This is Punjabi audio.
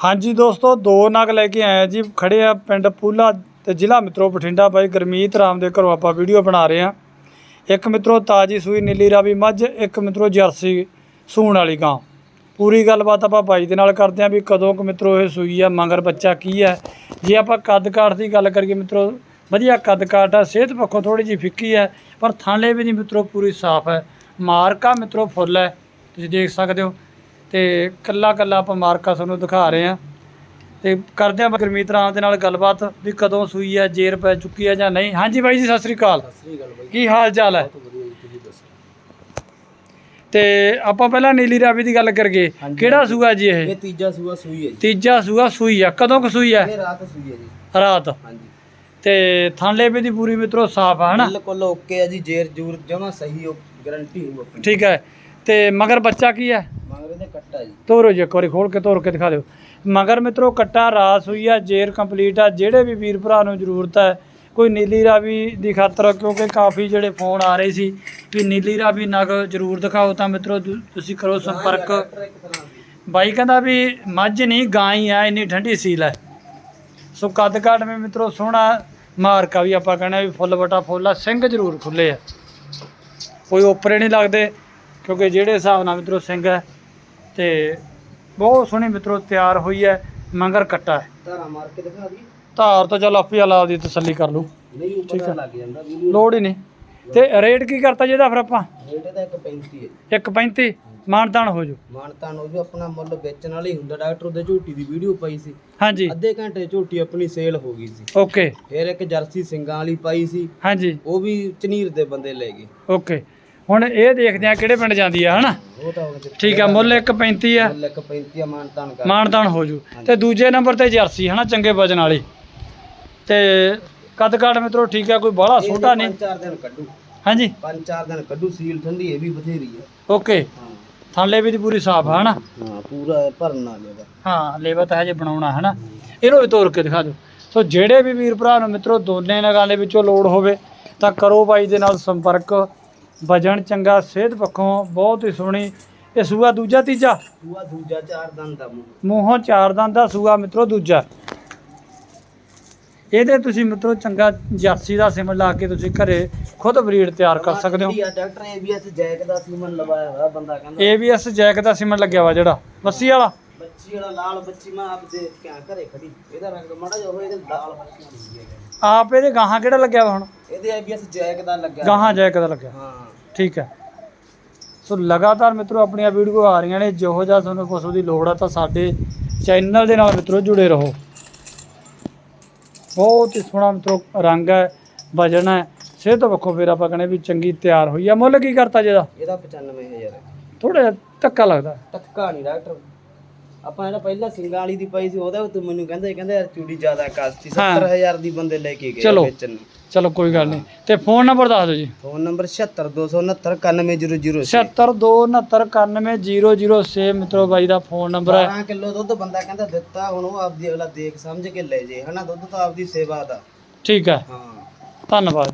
ਹਾਂਜੀ ਦੋਸਤੋ, ਦੋ ਨਗ ਲੈ ਕੇ ਆਏ ਜੀ। ਖੜੇ ਆ ਪਿੰਡ ਪੂਲਾ ਤੇ ਜ਼ਿਲ੍ਹਾ ਮਿੱਤਰੋ ਬਠਿੰਡਾ ਬਾਈ ਗਰਮੀਤ ਰਾਮ ਦੇ ਘਰੋਂ ਆਪਾਂ ਵੀਡੀਓ ਬਣਾ ਰਹੇ ਆ ਇੱਕ ਮਿੱਤਰੋ ਤਾਜੀ ਸੂਈ, ਨੀਲੀ ਰਾਵੀ ਮੱਝ, ਇੱਕ ਮਿੱਤਰੋ ਜਰਸੀ ਸੂਣ ਵਾਲੀ ਗਾਂ। ਪੂਰੀ ਗੱਲਬਾਤ ਆਪਾਂ ਬਾਈ ਦੇ ਨਾਲ ਕਰਦੇ ਆ ਵੀ ਕਦੋਂ ਕੁ ਮਿੱਤਰੋ ਇਹ ਸੂਈ ਆ, ਮਗਰ ਬੱਚਾ ਕੀ ਹੈ ਜੇ ਆਪਾਂ ਕੱਦ ਕਾਠ ਦੀ ਗੱਲ ਕਰੀਏ ਮਿੱਤਰੋ, ਵਧੀਆ ਕੱਦ ਕਾਠ ਆ, ਸਿਹਤ ਪੱਖੋਂ ਥੋੜੀ ਜਿਹੀ ਫਿੱਕੀ ਹੈ ਪਰ ਥਾਲੇ ਵੀ ਨਹੀਂ ਮਿੱਤਰੋ ਪੂਰੀ ਸਾਫ਼ ਹੈ ਮਾਰਕਾ ਮਿੱਤਰੋ ਫੁੱਲ ਹੈ ਤੁਸੀਂ ਦੇਖ ਸਕਦੇ ਹੋ। ਤੇ ਕੱਲਾ ਕੱਲਾ ਆਪਾਂ ਮਾਰਕਾ ਤੁਹਾਨੂੰ ਦਿਖਾ ਰਹੇ ਆ ਤੇ ਕਰਦੇ ਆ ਗੁਰਮੀਤ ਰਾਮ ਦੇ ਨਾਲ ਗੱਲਬਾਤ ਵੀ ਕਦੋਂ ਸੂਈ ਆ ਜੇਰ ਪੈ ਚੁੱਕੀ ਆ ਜਾਂ ਨਹੀਂ। ਹਾਂਜੀ ਬਾਈ ਜੀ ਸਤਿ ਸ੍ਰੀ ਅਕਾਲ। ਸ੍ਰੀ ਗੱਲ ਬਾਈ ਕੀ ਹਾਲ ਚਾਲ ਹੈ? ਤੇ ਆਪਾਂ ਪਹਿਲਾਂ ਨੀਲੀ ਰਾਵੀ ਦੀ ਗੱਲ ਕਰਗੇ। ਕਿਹੜਾ ਸੂਆ ਜੀ ਇਹ? ਇਹ ਤੀਜਾ ਸੂਆ ਸੂਈ ਹੈ ਜੀ। ਤੀਜਾ ਸੂਆ ਸੂਈ ਆ। ਕਦੋਂ ਕੁ ਸੂਈ ਆ? ਇਹ ਰਾਤ ਸੂਈ ਹੈ ਜੀ। ਰਾਤ। ਹਾਂਜੀ। ਤੇ ਥਾਂਲੇ ਵੀ ਦੀ ਪੂਰੀ ਮਿੱਤਰੋ ਸਾਫ਼ ਆ ਹਨਾ? ਬਿਲਕੁਲ ਓਕੇ ਹੈ ਜੀ ਜੇਰ ਜੂਰ ਜਮਾ ਸਹੀ ਹੋ ਗਾਰੰਟੀ ਹੋ ਆਪਣੀ। ਠੀਕ ਹੈ। ਤੇ ਮਗਰ ਬੱਚਾ ਕੀ ਹੈ? ਕੱਟਾ ਜੀ। ਤੋਰੋ ਜੀ ਇੱਕ ਵਾਰੀ ਖੋਲ ਕੇ ਤੋਰ ਕੇ ਦਿਖਾ ਦਿਓ। ਮਗਰ ਮਿੱਤਰੋ ਕੱਟਾ ਰਾਸ ਹੋਈ ਆ ਜੇਰ ਕੰਪਲੀਟ ਆ। ਜਿਹੜੇ ਵੀ ਵੀਰ ਭਰਾ ਨੂੰ ਜ਼ਰੂਰਤ ਹੈ ਕੋਈ ਨੀਲੀ ਰਾਵੀ ਦੀ ਖਾਤਰ ਕਿਉਂਕਿ ਕਾਫੀ ਜਿਹੜੇ ਫੋਨ ਆ ਰਹੇ ਸੀ ਵੀ ਨੀਲੀ ਰਾਵੀ ਨਗ ਜ਼ਰੂਰ ਦਿਖਾਓ ਤਾਂ ਮਿੱਤਰੋ ਤੁਸੀਂ ਕਰੋ ਸੰਪਰਕ। ਬਾਈ ਕਹਿੰਦਾ ਵੀ ਮੱਝ ਨਹੀਂ ਗਾਂ ਹੀ ਆ ਇੰਨੀ ਠੰਡੀ ਸੀਲ ਹੈ ਸੋ ਕੱਦ ਕਾਠ ਮੇ ਮਿੱਤਰੋ ਸੋਹਣਾ ਮਾਰਕਾ ਵੀ ਆਪਾਂ ਕਹਿੰਦੇ ਵੀ ਫੁੱਲ ਬਟਾ ਫੁੱਲ ਆ ਸਿੰਘ ਜ਼ਰੂਰ ਖੁੱਲੇ ਆ। ਕੋਈ ਓਪਰੇ ਨਹੀਂ ਲੱਗਦੇ ਕਿਉਂਕਿ ਜਿਹੜੇ ਹਿਸਾਬ ਨਾਲ ਮਿੱਤਰੋ ਸਿੰਘ ਹੈ ਤੇ ਬਹੁਤ ਸੋਹਣੀ ਮਿੱਤਰੋ ਤਿਆਰ ਹੋਈ ਹੈ ਮੰਗਰ ਕੱਟਾ ਹੈ। ਧਾਰਾ ਮਾਰ ਕੇ ਦਿਖਾ ਦੀ ਧਾਰ ਤਾਂ ਚੱਲ ਆਪੇ ਵਾਲਾ ਦੀ ਤਸੱਲੀ ਕਰ ਲੂ ਨਹੀਂ ਠੀਕ ਹੈ। ਲੱਗ ਜਾਂਦਾ ਵੀਡੀਓ ਲੋੜ ਹੀ ਨਹੀਂ। ਤੇ ਰੇਟ ਕੀ ਕਰਤਾ ਜਿਹਦਾ ਫਿਰ ਆਪਾਂ? ਰੇਟ ਇਹਦਾ 135 ਹੈ। 1.35 ਮਾਨਤਾਨ ਹੋ ਜੂ ਮਾਨਤਾਨ ਉਹ ਜੋ ਆਪਣਾ ਮੁੱਲ ਵੇਚਣ ਵਾਲੀ ਹੁੰਦਾ। ਡਾਕਟਰ ਉਹਦੇ ਝੋਟੀ ਦੀ ਵੀਡੀਓ ਪਾਈ ਸੀ। ਹਾਂਜੀ। ਅੱਧੇ ਘੰਟੇ 'ਚ ਝੋਟੀ ਆਪਣੀ ਸੇਲ ਹੋ ਗਈ ਸੀ। ਓਕੇ। ਫਿਰ ਇੱਕ ਜਰਸੀ ਸਿੰਘਾਂ ਵਾਲੀ ਪਾਈ ਸੀ। ਹਾਂਜੀ। ਉਹ ਵੀ ਚਨੀਰ ਦੇ ਬੰਦੇ ਲੈ ਗਏ। ਓਕੇ। ਹੁਣ ਇਹ ਦੇਖਦੇ ਆ ਕਿਹੜੇ ਪਿੰਡ ਜਾਂਦੀ ਆ ਹਨਾ? ਉਹ ਤਾਂ ਹੁਣ ਠੀਕ ਆ ਮੁੱਲ 1.35 ਆ। ਮੁੱਲ 135 ਆ ਮਾਨਤਾਨ ਕਰ। ਮਾਨਤਾਨ ਹੋ ਜੂ। ਤੇ ਦੂਜੇ ਨੰਬਰ ਤੇ ਜਰਸੀ ਹਨਾ ਚੰਗੇ ਵਜਨ ਵਾਲੀ। ਤੇ ਕੱਦ ਕਾਠ ਮਿੱਤਰੋ ਠੀਕ ਆ ਕੋਈ ਬਾਹਲਾ ਛੋਟਾ ਨਹੀਂ। ਪੰਜ ਚਾਰ ਦਿਨ ਕੱਢੂ। ਹਾਂਜੀ। ਪੰਜ ਚਾਰ ਦਿਨ ਕੱਢੂ ਸੀਲ ਠੰਡੀ ਇਹ ਵੀ ਬਥੇਰੀ ਹੈ ਓਕੇ। ਥਾਂਲੇ ਵੀ ਦੀ ਪੂਰੀ ਸਾਫ਼ ਆ ਹਨਾ? ਹਾਂ ਪੂਰਾ ਭਰਨ ਇਹਦਾ ਹਾਂ ਲੇਵਾ ਤਾਂ ਹਜੇ ਬਣਾਉਣਾ ਹਨਾ? ਇਹਨੂੰ ਵੀ ਤੋੜ ਕੇ ਦਿਖਾ ਦਿਓ। ਸੋ ਜਿਹੜੇ ਵੀ ਵੀਰ ਭਰਾ ਨੂੰ ਮਿੱਤਰੋ ਦੋਨੇ ਨਗਾਂ ਦੇ ਵਿੱਚੋਂ ਲੋੜ ਹੋਵੇ ਤਾਂ ਕਰੋ ਬਾਈ ਦੇ ਨਾਲ ਸੰਪਰਕ। ਵਜਨ ਚੰਗਾ ਸਿਹਤ ਪੱਖੋਂ ਬਹੁਤ ਹੀ ਸੋਹਣੀ। ਇਹ ਸੂਆ ਦੂਜਾ ਤੀਜਾ? ਪੂਆ ਦੂਜਾ ਚਾਰ ਦਿਨ ਦਾ ਮੂੰਹ। ਮੂੰਹੋਂ ਚਾਰ ਦੰਦ ਦਾ ਸੂਆ ਮਿੱਤਰੋ ਦੂਜਾ। ਇਹਦੇ ਤੁਸੀਂ ਮਿੱਤਰੋ ਚੰਗਾ ਜਰਸੀ ਦਾ ਸਿਮਨ ਲਾ ਕੇ ਤੁਸੀਂ ਘਰੇ ਖੁਦ ਬਰੀਡ ਤਿਆਰ ਕਰ ਸਕਦੇ ਹੋ। Doctor A B S Jack the semen ਲਵਾਇਆ ਹੋਇਆ ਬੰਦਾ ਕਹਿੰਦਾ। ABS ਜੈਕ ਦਾ ਸਿਮਨ ਲੱਗਿਆ ਵਾ ਜਿਹੜਾ ਬੱਸੀ ਵਾਲਾ। ਬੱਚੀ ਵਾਲਾ ਲਾਲ ਬੱਚੀ ਮੈਂ ਆਪ ਦੇਖ ਕੇ ਘਰੇ ਖੜੀ। ਇਹਦਾ ਰੰਗ ਮਾੜਾ ਜਿਹਾ ਹੋਇਆ ਇਹਦੇ ਲਾਲ ਬੱਚੀ ਆਪ ਇਹਦੇ ਗਾਹਾਂ ਕਿਹੜਾ ਲੱਗਿਆ ਵਾ ਹੁਣ? ਇਹਦੇ ਏਬੀਐਸ ਜੈਕ ਦਾ ਲੱਗਿਆ। ਗਾਹਾਂ ਜੈਕ ਦਾ ਲੱਗਿਆ। ਹਾਂ। ਠੀਕ ਹੈ। ਸੋ ਲਗਾਤਾਰ ਮਿੱਤਰੋ ਆਪਣੀਆਂ ਵੀਡੀਓ ਆ ਰਹੀਆਂ ਨੇ ਜਿਹੋ ਜਿਹਾ ਤੁਹਾਨੂੰ ਕੁਛ ਦੀ ਲੋੜ ਆ ਤਾਂ ਸਾਡੇ ਚੈਨਲ ਦੇ ਨਾਲ ਮਿੱਤਰੋ ਜੁੜੇ ਰਹੋ। ਬਹੁਤ ਹੀ ਸੋਹਣਾ ਮਿੱਤਰੋ ਰੰਗ ਹੈ ਵਜਨ ਹੈ ਸਿਹਤ ਪੱਖੋਂ ਫਿਰ ਆਪਾਂ ਕਹਿੰਦੇ ਵੀ ਚੰਗੀ ਤਿਆਰ ਹੋਈ ਆ। ਮੁੱਲ ਕੀ ਕਰਤਾ ਜਿਹਦਾ ਇਹਦਾ? 95000 ਹੈ। ਥੋੜਾ ਜਿਹਾ ਧੱਕਾ ਲੱਗਦਾ। ਟੱਕਾ ਨਹੀਂ ਡਾਕਟਰ। ਆਪਾਂ ਇਹਦਾ ਪਹਿਲਾਂ ਸਿੰਘਾਂ ਵਾਲੀ ਦੀ ਪਾਈ ਸੀ ਉਹਦਾ ਤੂੰ ਮੈਨੂੰ ਕਹਿੰਦਾ ਕਹਿੰਦਾ ਯਾਰ ਚੂੜੀ ਜ਼ਿਆਦਾ ਕਾਸਤੀ ਹਾਂ। 70000 ਦੀ ਬੰਦੇ ਲੈ ਕੇ ਗਏ ਚਲੋ। ਵੇਚਣ ਨੂੰ। ਚਲੋ ਕੋਈ ਗੱਲ ਨਹੀਂ। ਤੇ ਫੋਨ ਨੰਬਰ ਦੱਸ ਦਿਓ ਜੀ। ਫੋਨ ਨੰਬਰ 7629699006 7629919006 ਮਿੱਤਰੋ ਬਾਈ ਦਾ ਫੋਨ ਨੰਬਰ ਹੈ। 12 ਕਿਲੋ ਦੁੱਧ ਬੰਦਾ ਕਹਿੰਦਾ ਦਿੱਤਾ ਹੁਣ ਉਹ ਆਪਦੀ ਅਗਲਾ ਦੇਖ ਸਮਝ ਕੇ ਲੈ ਜੇ ਹਨਾ ਦੁੱਧ ਤਾਂ ਆਪਦੀ ਸੇਵਾ ਦਾ। ਠੀਕ ਹੈ। ਹਾਂ। ਧੰਨਵਾਦ।